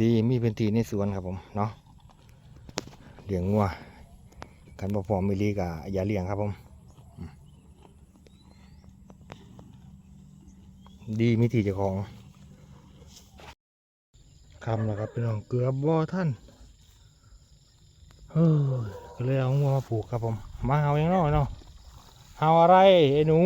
ดีมีพื้นที่ในสวนครับผมเนาะเลี้ยงงัวกันบ่พอม่ลีกะอย่าเลี้ยงครับผม ดีมีที่เจ้าของคำแล้วครับพี่น้องเกือบบ่ท่านเฮ้ยก็เลยเอางัวมาผูกครับผม มาเอาเองเนาะเนาะเอาอะไรไอ้หนู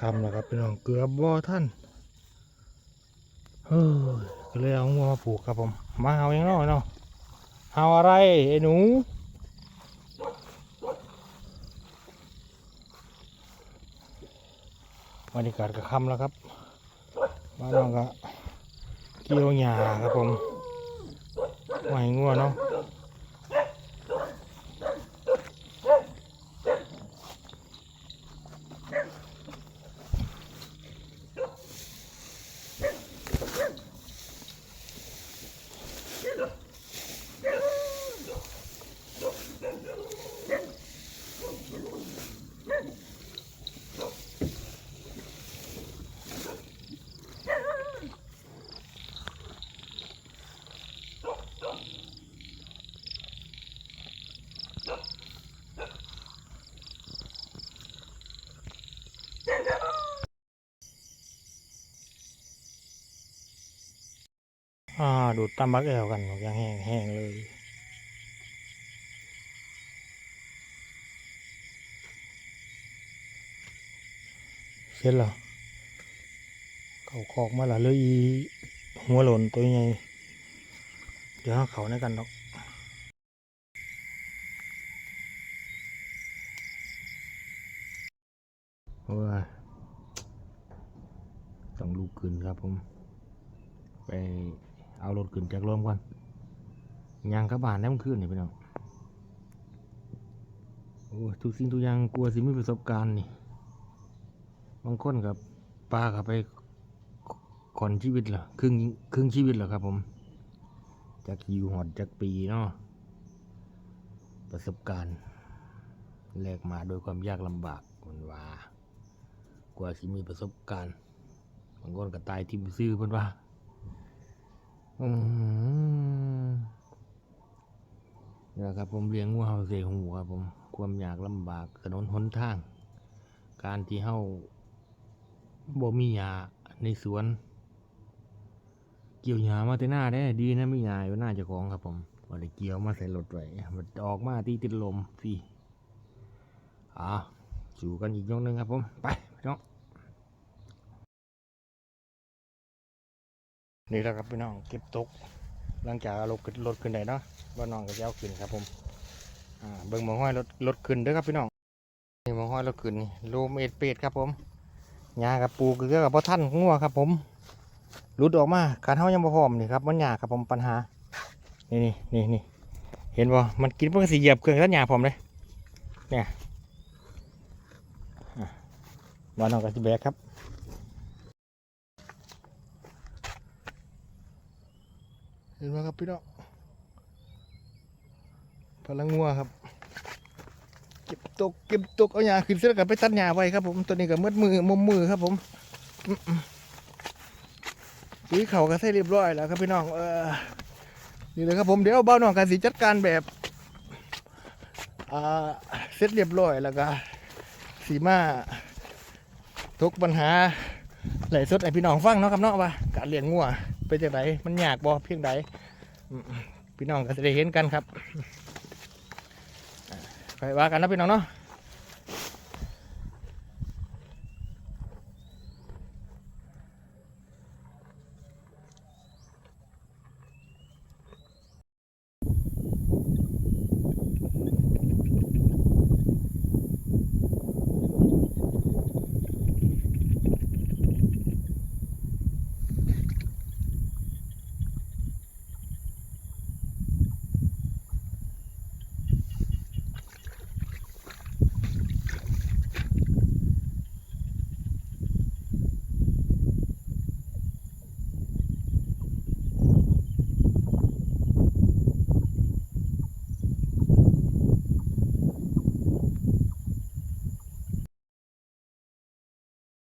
คำแล้วครับพี่น้องเกือบบ่ท่านเฮ้ยก็เลยเอางัวมาผูกครับผม มาเอาเองเนาะเนาะเอาอะไรไอ้หนูบรรยากาศก็ค่ำแล้วครับบ้าน้องก็เกี่ยวหญ้าครับผมไม่ให้งัวเนาะ อ่า ดูดตามบักแอวกันย่างแห้งแห้งเลย เสร็จแล้วเขาคอกมาละเลยอีหัวหล่นตัวใหญ่เดี๋ยวหาเขาในกันดอกโอ้ยต้องลูกขึ้นครับผม ไป เอารถขึ้นจากรวมก่อนยางกระบานได้มันขึ้นนี่พี่น้องโอ้ทุกสิ่งทุกอย่างกลัวสิมีประสบการณ์นี่บางคนกับปลากับไปก่อนชีวิตเหรอครึ่งครึ่งชีวิตเหรอครับผมจากอยู่หอดจากปีเนาะประสบการณ์แลกมาโดยความยากลำบากมันว่ากว่าสิมีประสบการณ์บางคนก็ตายที่ซื้อเพิ่นว่า อืมนี่แหละครับผมเลี้ยงงูเห่าเสหูครับผม ความยากลำบากถนนหนทาง การที่เฮาบ่มีหญ้าในสวน เกี่ยวหญ้ามาแต่หน้าได้ ดีนะมีหญ้าอยู่หน้าเจ้าของครับผมบ่ได้เกี่ยวมาใส่รถไว้มันออกมาที่ติดลมพี่อ่าสู่กันอีกยกหนึงครับผม ไปพี่น้อง นี่แหละครับพี่น้องเก็บตก หลังจากเอารถขึ้นรถขึ้นได้เนาะว่าน้องก็จะเอาขึ้นครับผมอ่าเบิ่งมองห้อยรถรถขึ้นเด้อครับพี่น้องนี่มองห้อยเราขึ้นนี่โลเมดเป็ดครับผมหญ้ากับปูเกลือกับพ่อท่านงัวครับ ผมรุดออกมาการเท้ายังบ่พร้อมนี่ครับมันหญ้าครับผมปัญหา นี่นี่นี่นี่เห็นบ่มันกินเพื่อสีเหยียบเครื่องทัดหญ้าผมเลยเนี่ยอะบ้านนอกกับสิแบกครับ เห็นไหมครับพี่น้องพลังงัวครับ เก็บตกเก็บตกเอาหญ้าขึ้นเสร็จแล้วก็ไปตัดหญ้าไว้ครับผมตัวนี้ก็มืดมือมุมมือครับผมอื้ออื้อปุ๋ยเขาก็ใส่เรียบร้อยแล้วครับพี่น้องเออนี่เลยครับผมเดี๋ยวเบ้าน้องกันสิจัดการแบบอ่าเสร็จเรียบร้อยแล้วก็สีมาทุกปัญหาไหลฟ์สดให้พี่น้องฟังเนาะครับเนาะว่าการเลี้ยงงัว เป็นจังไดมันยากบ่เพียงใดพี่น้องก็จะได้เห็นกันครับไปว่ากันนะพี่น้องเนาะ